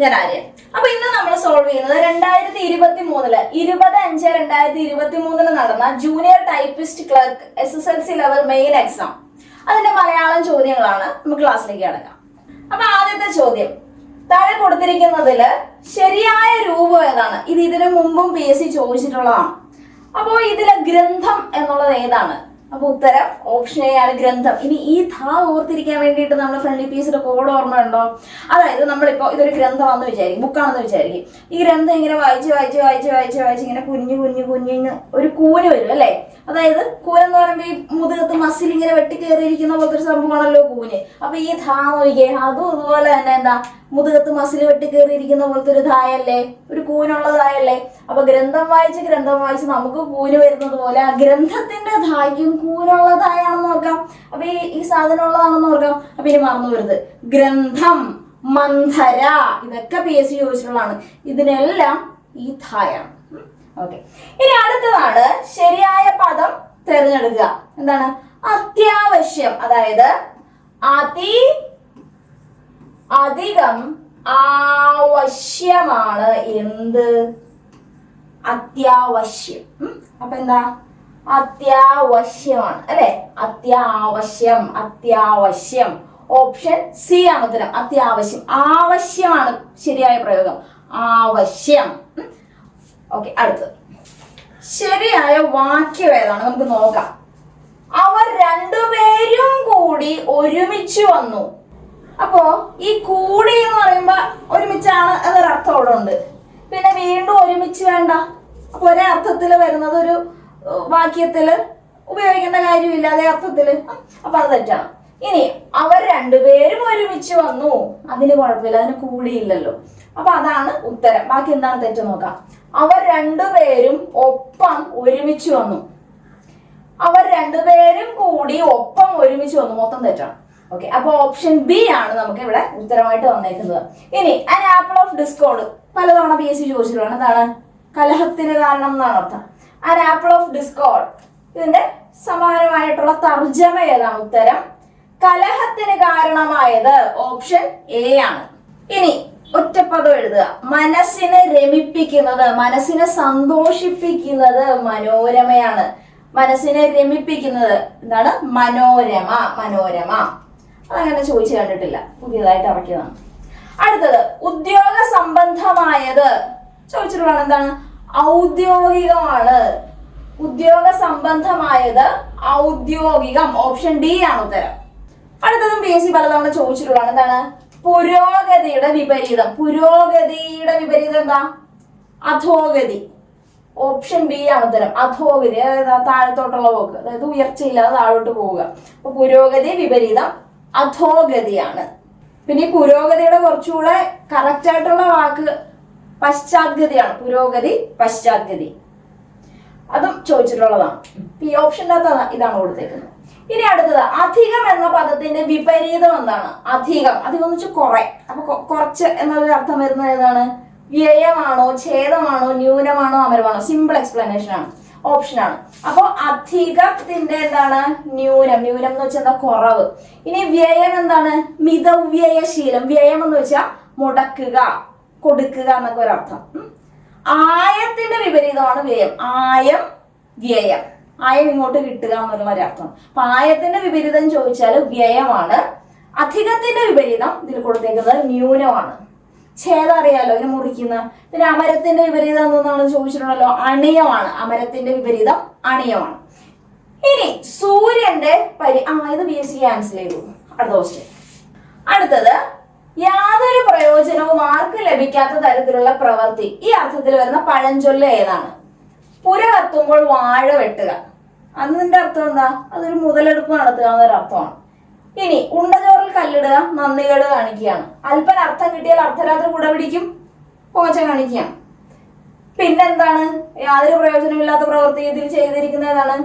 ഞാൻ ആര്യ. അപ്പൊ ഇന്ന് നമ്മൾ സോൾവ് ചെയ്യുന്നത് രണ്ടായിരത്തി ഇരുപത്തി മൂന്നിൽ ഇരുപത് അഞ്ച് രണ്ടായിരത്തി ഇരുപത്തി മൂന്നിൽ നടന്ന junior typist clerk S S L C level main exam അതിന്റെ മലയാളം ചോദ്യങ്ങളാണ് നമുക്ക് ക്ലാസ്സിലേക്ക് കിടക്കാം. അപ്പൊ ആദ്യത്തെ ചോദ്യം. താഴെ കൊടുത്തിരിക്കുന്നതിൽ ശരിയായ രൂപം ഏതാണ്? ഇത് ഇതിനു മുമ്പും പി എസ് സി ചോദിച്ചിട്ടുള്ളതാണ്. അപ്പോ ഇതിലെ ഗ്രന്ഥം എന്നുള്ളത് ഏതാണ്? അപ്പൊ ഉത്തരം ഓപ്ഷൻ എ ആണ് ഗ്രന്ഥം. ഇനി ഈ ധാ ഓർത്തിരിക്കാൻ വേണ്ടിയിട്ട് നമ്മൾ ഫ്രണ്ട്ലി പീസിന്റെ കോഡ് ഓർമ്മയുണ്ടോ അതായത് നമ്മളിപ്പോ ഇതൊരു ഗ്രന്ഥമാണെന്ന് വിചാരിക്കും ബുക്കാണെന്ന് വിചാരിക്കും. ഈ ഗ്രന്ഥം ഇങ്ങനെ വായിച്ച് വായിച്ച് വായിച്ച് വായിച്ച് വായിച്ച് ഇങ്ങനെ കുഞ്ഞു കുഞ്ഞു കുഞ്ഞിന് ഒരു കൂന് വരും അല്ലേ? അതായത് കൂൻ എന്ന് പറയുമ്പോൾ ഈ മുതുകത്ത് മസിൽ ഇങ്ങനെ വെട്ടിക്കേറിയിരിക്കുന്ന പോലത്തെ ഒരു സംഭവമാണല്ലോ കൂന്. അപ്പൊ ഈ ധാ നോക്കിയേ അതും ഇതുപോലെ തന്നെ എന്താ? മുതുകത്ത് മസിൽ വെട്ടിക്കേറിയിരിക്കുന്ന പോലത്തെ ഒരു ധായല്ലേ ഒരു കൂനുള്ളതായല്ലേ? അപ്പൊ ഗ്രന്ഥം വായിച്ച് ഗ്രന്ഥം വായിച്ച് നമുക്ക് കൂന് വരുന്നത് പോലെ ആ ഗ്രന്ഥത്തിന്റെ ധായ്ക്കും കൂനുള്ളതായാണെന്ന് ഓർക്കാം. അപ്പൊ ഈ ഈ സാധനം ഉള്ളതാണെന്ന് ഓർക്കാം. അപ്പൊ ഇനി മറന്നു വരുത് ഗ്രന്ഥം മന്ധര ഇതൊക്കെ പി എസ് സി ചോദിച്ചിട്ടുള്ളതാണ്. ഇതിനെല്ലാം ഈ ധായാണ്. ഓക്കെ ഇനി അടുത്തതാണ് ശരിയായ പദം തിരഞ്ഞെടുക്കുക. എന്താണ്? അത്യാവശ്യം. അതായത് അതി അധികം ആവശ്യമാണ് എന്ത്? അത്യാവശ്യം? അപ്പൊ എന്താ? അത്യാവശ്യമാണ്. അല്ലെ? അത്യാവശ്യം അത്യാവശ്യം. ഓപ്ഷൻ സി ആണ് ഉത്തരം. അത്യാവശ്യം. ആവശ്യമാണ് ശരിയായ പ്രയോഗം. ആവശ്യം. ഓക്കെ അടുത്തത്. ശരിയായ വാക്യം ഏതാണ്? നമുക്ക് നോക്കാം. അവർ രണ്ടുപേരും കൂടി ഒരുമിച്ച് വന്നു. അപ്പോ ഈ കൂടി എന്ന് പറയുമ്പോ ഒരുമിച്ചാണ് എന്നൊരു അർത്ഥം അവിടെ ഉണ്ട് പിന്നെ വീണ്ടും ഒരുമിച്ച് വേണ്ട. അപ്പൊ ഒരേ അർത്ഥത്തിൽ വരുന്നത് ഒരു വാക്യത്തിൽ ഉപയോഗിക്കേണ്ട കാര്യമില്ല അതേ അർത്ഥത്തിൽ. അപ്പൊ അത് തെറ്റാണ്. ഇനി അവർ രണ്ടുപേരും ഒരുമിച്ച് വന്നു. അതിന് കുഴപ്പമില്ല അതിന് കൂടിയില്ലല്ലോ. അപ്പൊ അതാണ് ഉത്തരം. ബാക്കി എന്താണ് തെറ്റ് നോക്കാം. അവർ രണ്ടുപേരും ഒപ്പം ഒരുമിച്ച് വന്നു. അവർ രണ്ടുപേരും കൂടി ഒപ്പം ഒരുമിച്ച് വന്നു. മൊത്തം തെറ്റാണ്. ഓക്കെ അപ്പൊ ഓപ്ഷൻ ബി ആണ് നമുക്ക് ഇവിടെ ഉത്തരമായിട്ട് വന്നേക്കുന്നത്. ഇനി അന് ആപ്പിൾ ഓഫ് ഡിസ്കോഡ് പലതവണ പി എസ് സി ചോദിച്ചിട്ടുള്ളതാണ്. എന്താണ്? കലഹത്തിന് കാരണം എന്നാണ് അർത്ഥം. അന് ആപ്പിൾ ഓഫ് ഡിസ്കോഡ് ഇതിന്റെ സമാനമായിട്ടുള്ള തർജമ ഏതാണ് ഉത്തരം? കലഹത്തിന് കാരണമായത് ഓപ്ഷൻ എ ആണ്. ഇനി ഒറ്റപ്പദം എഴുതുക. മനസ്സിനെ രമിപ്പിക്കുന്നത് മനസ്സിനെ സന്തോഷിപ്പിക്കുന്നത് മനോരമയാണ്. മനസ്സിനെ രമിപ്പിക്കുന്നത് എന്താണ്? മനോരമ മനോരമ. അതങ്ങനെ ചോദിച്ചു കണ്ടിട്ടില്ല. പുതിയതായിട്ട് ഇറക്കിയതാണ്. അടുത്തത് ഉദ്യോഗ സംബന്ധമായത്. ചോദിച്ചിട്ടുള്ളതാണ് എന്താണ്? ഔദ്യോഗികമാണ്. ഉദ്യോഗ സംബന്ധമായത് ഔദ്യോഗികം. ഓപ്ഷൻ ഡി ആണ് ഉത്തരം. അടുത്തതും പി എസ് സി പലതവണ ചോദിച്ചിട്ടുള്ളതാണ് എന്താണ്? പുരോഗതിയുടെ വിപരീതം. പുരോഗതിയുടെ വിപരീതം എന്താ? അധോഗതി. ഓപ്ഷൻ ബി ആണ് ഉത്തരം. അധോഗതി അതായത് താഴത്തോട്ടുള്ള പോക്ക് അതായത് ഉയർച്ചയില്ലാതെ താഴോട്ട് പോവുക. അപ്പൊ പുരോഗതി വിപരീതം അധോഗതിയാണ്. പിന്നെ ഈ പുരോഗതിയുടെ കുറച്ചുകൂടെ കറക്റ്റ് ആയിട്ടുള്ള വാക്ക് പശ്ചാത്ഗതിയാണ്. പുരോഗതി പശ്ചാത്ഗതി. അതും ചോദിച്ചിട്ടുള്ളതാണ്. ഈ ഓപ്ഷന്റെ അകത്ത് ഇതാണ് കൊടുത്തേക്കുന്നത്. ഇനി അടുത്തത് അധികം എന്ന പദത്തിന്റെ വിപരീതം എന്താണ്? അധികം. അധികം എന്ന് വെച്ചാൽ കുറെ. അപ്പൊ കുറച്ച് എന്നൊരു അർത്ഥം വരുന്നത് ഏതാണ്? വ്യയമാണോ ഛേദമാണോ ന്യൂനമാണോ അമരമാണോ? സിമ്പിൾ എക്സ്പ്ലനേഷൻ ആണ്. ഓപ്ഷൻ ആണ്. അപ്പൊ അധികത്തിന്റെ എന്താണ്? ന്യൂനം. ന്യൂനം എന്ന് വെച്ചാൽ എന്താ? കുറവ്. ഇനി വ്യയം എന്താണ്? മിതവ്യയശീലം വ്യയം എന്ന് വെച്ചാൽ മുടക്കുക കൊടുക്കുക എന്നൊക്കെ ഒരർത്ഥം. ആയത്തിന്റെ വിപരീതമാണ് വ്യയം. ആയം വ്യയം. ആയം ഇങ്ങോട്ട് കിട്ടുക എന്നുള്ള ഒരർത്ഥം അപ്പൊ ആയത്തിന്റെ വിപരീതം ചോദിച്ചാൽ വ്യയമാണ്. അധികത്തിന്റെ വിപരീതം ഇതിൽ കൊടുത്തേക്കുന്നത് ന്യൂനമാണ്. ഛേദം അറിയാലോ ഇതിനെ മുറിക്കുന്ന. പിന്നെ അമരത്തിന്റെ വിപരീതം എന്താണെന്ന് ചോദിച്ചിട്ടുണ്ടല്ലോ? അണിയമാണ്. അമരത്തിന്റെ വിപരീതം അണിയമാണ്. ഇനി സൂര്യന്റെ പരി ആ ഇത് ബി എസ് സി ക്യാൻസൽ ചെയ്തു. അടുത്ത ക്വസ്റ്റ്യൻ അടുത്തത് യാതൊരു പ്രയോജനവും ആർക്കും ലഭിക്കാത്ത തരത്തിലുള്ള പ്രവൃത്തി. ഈ അർത്ഥത്തിൽ വരുന്ന പഴഞ്ചൊല്ല് ഏതാണ്? പുര കത്തുമ്പോൾ വാഴ വെട്ടുക. അതിന്റെ അർത്ഥം എന്താ? അതൊരു മുതലെടുപ്പ് നടത്തുക എന്നൊരു അർത്ഥമാണ് ഇനി ഉണ്ടചോറിൽ കല്ലിടുക നന്ദികേട് കാണിക്കുകയാണ്. അല്പന അർത്ഥം കിട്ടിയാൽ അർദ്ധരാത്രി കൂടെ പിടിക്കും പോച്ച കാണിക്കുകയാണ്. പിന്നെന്താണ്? യാതൊരു പ്രയോജനമില്ലാത്ത പ്രവൃത്തി ഇതിൽ ചെയ്തിരിക്കുന്ന ഏതാണ്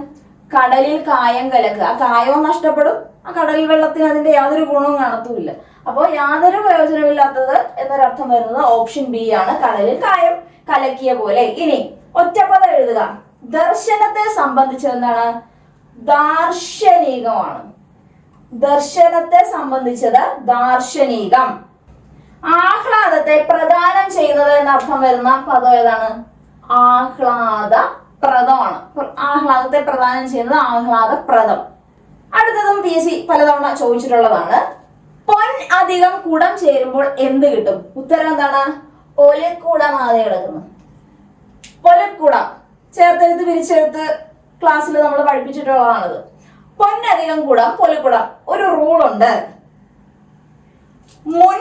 കടലിൽ കായം കലക്കുക. ആ കായവും നഷ്ടപ്പെടും ആ കടൽ വെള്ളത്തിന് അതിന്റെ യാതൊരു ഗുണവും കാണത്തുമില്ല. അപ്പോൾ യാതൊരു പ്രയോജനമില്ലാത്തത് എന്നൊരർത്ഥം വരുന്നത് ഓപ്ഷൻ ബി ആണ്. കടലിൽ കായം കലക്കിയ പോലെ. ഇനി ഒറ്റപ്പദം എഴുതുക. ദർശനത്തെ സംബന്ധിച്ച് എന്താണ് ദാർശനികമാണ്. ദർശനത്തെ സംബന്ധിച്ചത് ദാർശനികം. ആഹ്ലാദത്തെ പ്രദാനം ചെയ്യുന്നത് എന്നർത്ഥം വരുന്ന പദം ഏതാണ്? ആഹ്ലാദ പ്രദമാണ്. ആഹ്ലാദത്തെ പ്രദാനം ചെയ്യുന്നത് ആഹ്ലാദ പ്രദം. അടുത്തതും പി എസ് സി പലതവണ ചോദിച്ചിട്ടുള്ളതാണ്. പൊൻ അധികം കുടം ചേരുമ്പോൾ എന്ത് കിട്ടും? ഉത്തരം എന്താണ്? ഒലിക്കുടമാതെ കിടക്കുന്നു ഒലക്കുടം. ചേർത്തെടുത്ത് പിരിച്ചെടുത്ത് ക്ലാസ്സിൽ നമ്മൾ പഠിപ്പിച്ചിട്ടുള്ളതാണിത്. പൊന്നധികം കുടം പൊലുകൂടാം. ഒരു റൂളുണ്ട് മുൻ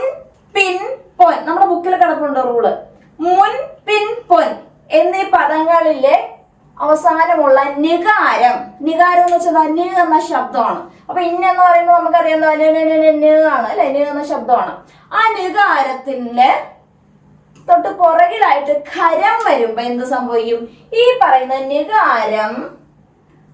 പിൻ പൊൻ. നമ്മുടെ ബുക്കിൽ കിടപ്പുണ്ട് റൂൾ മുൻ പിൻ പൊൻ എന്നീ പദങ്ങളിലെ അവസാനമുള്ള നികാരം. നികാരം എന്ന് വെച്ചാൽ നി എന്ന ശബ്ദമാണ്. അപ്പൊ ഇന്ന എന്ന് പറയുമ്പോൾ നമുക്കറിയാം ആണ് അല്ലെ? ന് എന്ന ശബ്ദമാണ്. ആ നികാരത്തിന്റെ തൊട്ട് പുറകിലായിട്ട് ഖരം വരുമ്പോ എന്ത് സംഭവിക്കും? ഈ പറയുന്ന നികാരം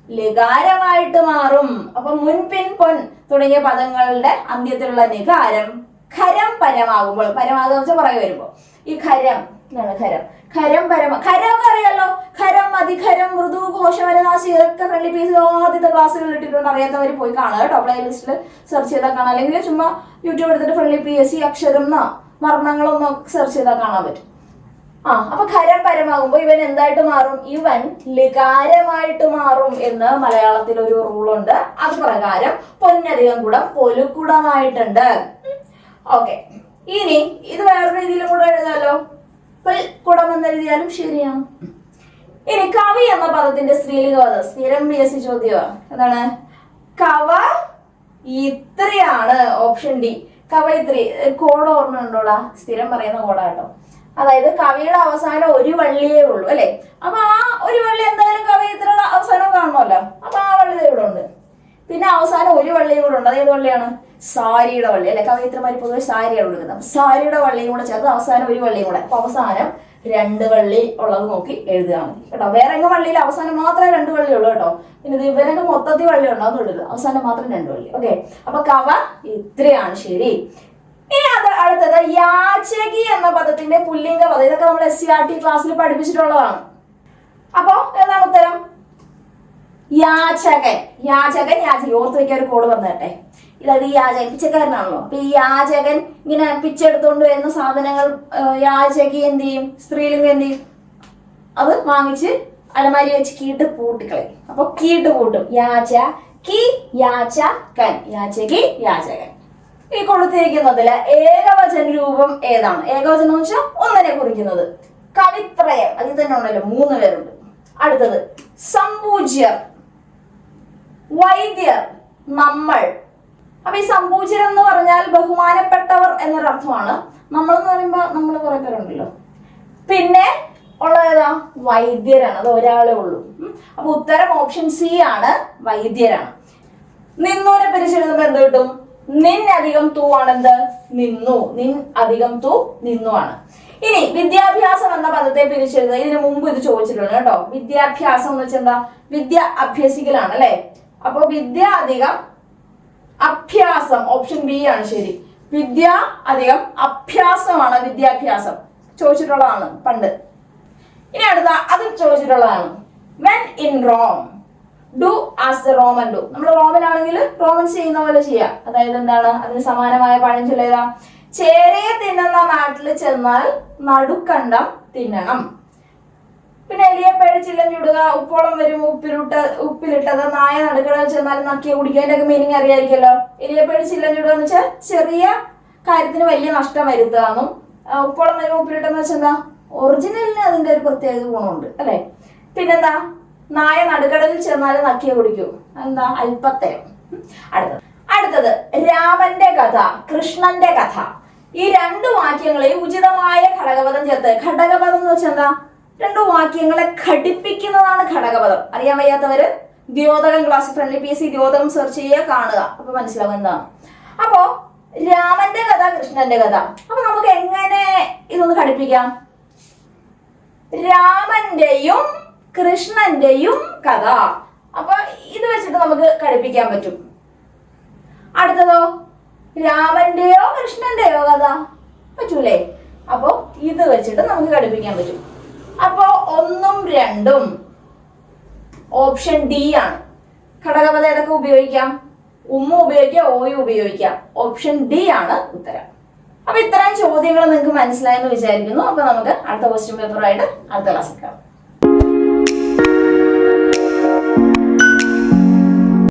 ലികാരമായിട്ട് മാറും. അപ്പൊ മുൻപിൻ പൊൻ തുടങ്ങിയ പദങ്ങളുടെ അന്ത്യത്തിലുള്ള നികാരം ഖരം പരമാകുമ്പോൾ പരമാകുക വെച്ചാൽ പുറകെ വരുമ്പോ. ഈ ഖരം എന്താണ് ഖരം. ഖരം പരമ ഖരം അറിയാലോ? ഖരം അതിഖരം മൃദു ഘോഷവരനാശി ഇതൊക്കെ ഫ്രണ്ട്ലി പീസ് ആദ്യത്തെ ക്ലാസ്സുകൾ ഇട്ടിട്ടുണ്ട്. അറിയാത്തവർ പോയി കാണുക കേട്ടോ. പ്ലേ ലിസ്റ്റിൽ സെർച്ച് ചെയ്താൽ കാണാം. അല്ലെങ്കിൽ ചുമ്മാ യൂട്യൂബ് എടുത്തിട്ട് ഫ്രണ്ട്ലി പി എസ് സി അക്ഷരം എന്നോ വർണങ്ങളൊന്നും സെർച്ച് ചെയ്താൽ കാണാൻ പറ്റും. ആ അപ്പൊ ഖരം പരമാകുമ്പോ ഇവൻ എന്തായിട്ട് മാറും? ഇവൻ ലികാരമായിട്ട് മാറും എന്ന് മലയാളത്തിൽ ഒരു റൂളുണ്ട്. അത് പ്രകാരം പൊന്നധികം കൂടം പൊലുക്കുടമായിട്ടുണ്ട്. ഓക്കെ. ഇനി ഇത് വേറെ രീതിയിലും കൂടെ എഴുതാലോ? പൊൽ കുടം എന്ന് എഴുതിയാലും ശരിയാണ്. ഇനി കവി എന്ന പദത്തിന്റെ സ്ത്രീലിംഗപദം സ്ഥിരം പി എസ് സി ചോദ്യമാണ് എന്താണ്? കവ ഇത്രയാണ്. Option D. കവയിത്രി കോഡ് ഓർമ്മ ഉണ്ടോടാ സ്ഥിരം പറയുന്ന കോഡാ കേട്ടോ അതായത് കവിയുടെ അവസാനം ഒരു വള്ളിയേ ഉള്ളൂ അല്ലെ? അപ്പൊ ആ ഒരു വള്ളി എന്തായാലും കവയിത്രിയുടെ അവസാനം കാണണമല്ലോ അപ്പൊ ആ വള്ളി ഇവിടെ ഉണ്ട്. പിന്നെ അവസാനം ഒരു വള്ളിയും കൂടെ ഉണ്ട്. അതേത് വള്ളിയാണ്? സാരിയുടെ വള്ളി അല്ലെ? കവയിത്രമാര് പൊതുവെ സാരിയാണ് കൊടുക്കുന്നത്. സാരിയുടെ വള്ളിയും കൂടെ ചേർത്ത് അവസാനം ഒരു വള്ളിയും കൂടെ. അപ്പൊ അവസാനം രണ്ട് വള്ളി ഉള്ളത് നോക്കി എഴുതുക മതി. കേട്ടോ? വേറെ എങ്ങും വള്ളിയിൽ അവസാനം മാത്രമേ രണ്ട് വള്ളി ഉള്ളൂ കേട്ടോ. പിന്നെ ഇവരൊക്കെ മൊത്തത്തിൽ വള്ളി ഉണ്ടാവും എഴുതുക അവസാനം മാത്രം രണ്ട് വള്ളി. ഓക്കെ? അപ്പൊ കവ ഇത്രയാണ്. ശരി. ഇനി അത് അടുത്തത് യാചകി എന്ന പുല്ലിംഗം ഇതൊക്കെ നമ്മൾ എസ് സി ആർ ടി ക്ലാസ്സിൽ പഠിപ്പിച്ചിട്ടുള്ളതാണ്. അപ്പോ ഏതാണ് ഉത്തരം? യാചകൻ. യാചകൻ യാചകൻ. ഓർത്ത് വെക്കാൻ ഒരു കോഡ് പറഞ്ഞട്ടെ ഇതായത് ഈ യാചകൻ. പിച്ചക്കാരനാണല്ലോ. അപ്പൊ ഈ യാചകൻ ഇങ്ങനെ പിച്ചെടുത്തോണ്ട് വരുന്ന സാധനങ്ങൾ യാചകി എന്ത് ചെയ്യും? സ്ത്രീലിംഗം എന്ത് ചെയ്യും? അത് വാങ്ങിച്ച് അലമാരി വെച്ച് കീട്ട് പൂട്ടിക്കളയും. അപ്പൊ കീട്ട് പൂട്ടും. യാച കി യാച കൻ. യാചകി യാചകൻ. ഈ കൊടുത്തിരിക്കുന്നതിൽ ഏകവചന രൂപം ഏതാണ്? ഏകവചനം എന്ന് വെച്ചാൽ ഒന്നിനെ കുറിക്കുന്നത്. കവിത്രയം അതിൽ തന്നെ ഉണ്ടല്ലോ മൂന്ന് പേരുണ്ട്. അടുത്തത് സമ്പൂജ്യർ വൈദ്യർ നമ്മൾ. അപ്പൊ ഈ സമ്പൂജ്യർ എന്ന് പറഞ്ഞാൽ ബഹുമാനപ്പെട്ടവർ എന്നൊരു അർത്ഥമാണ് നമ്മൾ എന്ന് പറയുമ്പോൾ നമ്മൾ കുറെ പേരുണ്ടല്ലോ. പിന്നെ ഉള്ളത് ഏതാ? വൈദ്യരാണ് അത് ഒരാളെ ഉള്ളൂ. അപ്പൊ ഉത്തരം ഓപ്ഷൻ സി ആണ് വൈദ്യരാണ്. നിന്നൂനെ പരിശീലനം എന്ത് കിട്ടും? നിൻ അധികം തൂ ആണെന്ത്? നിന്നു. നിൻ അധികം തൂ നിന്നു ആണ്. ഇനി വിദ്യാഭ്യാസം എന്ന പദത്തെ പിരിച്ചെഴുതുക. ഇതിനു മുമ്പ് ഇത് ചോദിച്ചിട്ടുണ്ട് കേട്ടോ. വിദ്യാഭ്യാസം എന്ന് വെച്ചാൽ എന്താ വിദ്യ അഭ്യസിക്കലാണ് അല്ലെ? അപ്പൊ വിദ്യ അധികം അഭ്യാസം. ഓപ്ഷൻ ബി ആണ് ശരി. വിദ്യ അധികം അഭ്യാസമാണ് വിദ്യാഭ്യാസം. ചോദിച്ചിട്ടുള്ളതാണ് പണ്ട്. ഇനി അടുത്ത അതും ചോദിച്ചിട്ടുള്ളതാണ്. When in Rome do as the Roman do നമ്മൾ റോമൻ ആണെങ്കിൽ റോമൻ ചെയ്യുന്ന പോലെ ചെയ്യാം. അതായത് എന്താണ്? അതിന് സമാനമായ പഴം ഏതാ ചേരയെ തിന്നുന്ന നാട്ടിൽ ചെന്നാൽ നടുക്കണ്ടം തിന്നണം. പിന്നെ എലിയെ പഴിച്ചില്ലം ചുടുക ഉപ്പോളം വരും ഉപ്പിലിട്ട് ഉപ്പിലിട്ടത് നായ നടുക്കട ചെന്നാൽ നക്കിയ കുടിക്കുക അതിന്റെ ഒക്കെ മീനിങ് അറിയായിരിക്കല്ലോ. എലിയെ പഴിച്ചില്ലം ചുടുക എന്ന് വെച്ചാൽ ചെറിയ കാര്യത്തിന് വലിയ നഷ്ടം വരുത്തുക എന്നും ഉപ്പോളം വരും ഉപ്പിലിട്ടെന്ന് വെച്ചാൽ ഒറിജിനലിന് അതിന്റെ ഒരു പ്രത്യേക ഗുണമുണ്ട് അല്ലെ? പിന്നെന്താ? നായ നടുക്കടലിൽ ചെന്നാൽ നക്കിയ കുടിക്കൂ. എന്താ അല്പത്തരം. അടുത്തത്. അടുത്തത്. രാമന്റെ കഥ കൃഷ്ണന്റെ കഥ. ഈ രണ്ട് വാക്യങ്ങളെ ഉചിതമായ ഘടകപദം ചേർത്ത്. ഘടകപദം എന്ന് വെച്ചാൽ എന്താ? രണ്ട് വാക്യങ്ങളെ ഘടിപ്പിക്കുന്നതാണ് ഘടകപദം. അറിയാൻ വയ്യാത്തവര് ദ്യോതകം class friendly P S C ദ്യോതകം search ചെയ്യുക കാണുക. അപ്പൊ മനസ്സിലാവും എന്താണ് അപ്പോ രാമന്റെ കഥ കൃഷ്ണന്റെ കഥ. അപ്പൊ നമുക്ക് എങ്ങനെ ഇതൊന്ന് ഘടിപ്പിക്കാം? രാമന്റെയും കൃഷ്ണന്റെയും കഥ. അപ്പൊ ഇത് വെച്ചിട്ട് നമുക്ക് ഘടിപ്പിക്കാൻ പറ്റും. അടുത്തതോ? രാമന്റെയോ കൃഷ്ണന്റെയോ കഥ? പറ്റൂലേ? അപ്പോ ഇത് വെച്ചിട്ട് നമുക്ക് ഘടിപ്പിക്കാൻ പറ്റും. അപ്പോ ഒന്നും രണ്ടും ഓപ്ഷൻ ഡി ആണ്. ഘടകപദ ഏതൊക്കെ ഉപയോഗിക്കാം? ഉമ്മ ഉപയോഗിക്കാം ഓയും ഉപയോഗിക്കാം. ഓപ്ഷൻ ഡി ആണ് ഉത്തരം. അപ്പൊ ഇത്രയും ചോദ്യങ്ങൾ നിങ്ങൾക്ക് മനസ്സിലായെന്ന് വിചാരിക്കുന്നു. അപ്പൊ നമുക്ക് അടുത്ത ക്വസ്റ്റ്യൻ പേപ്പറുമായിട്ട് അടുത്ത ക്ലാസ് കാണാം.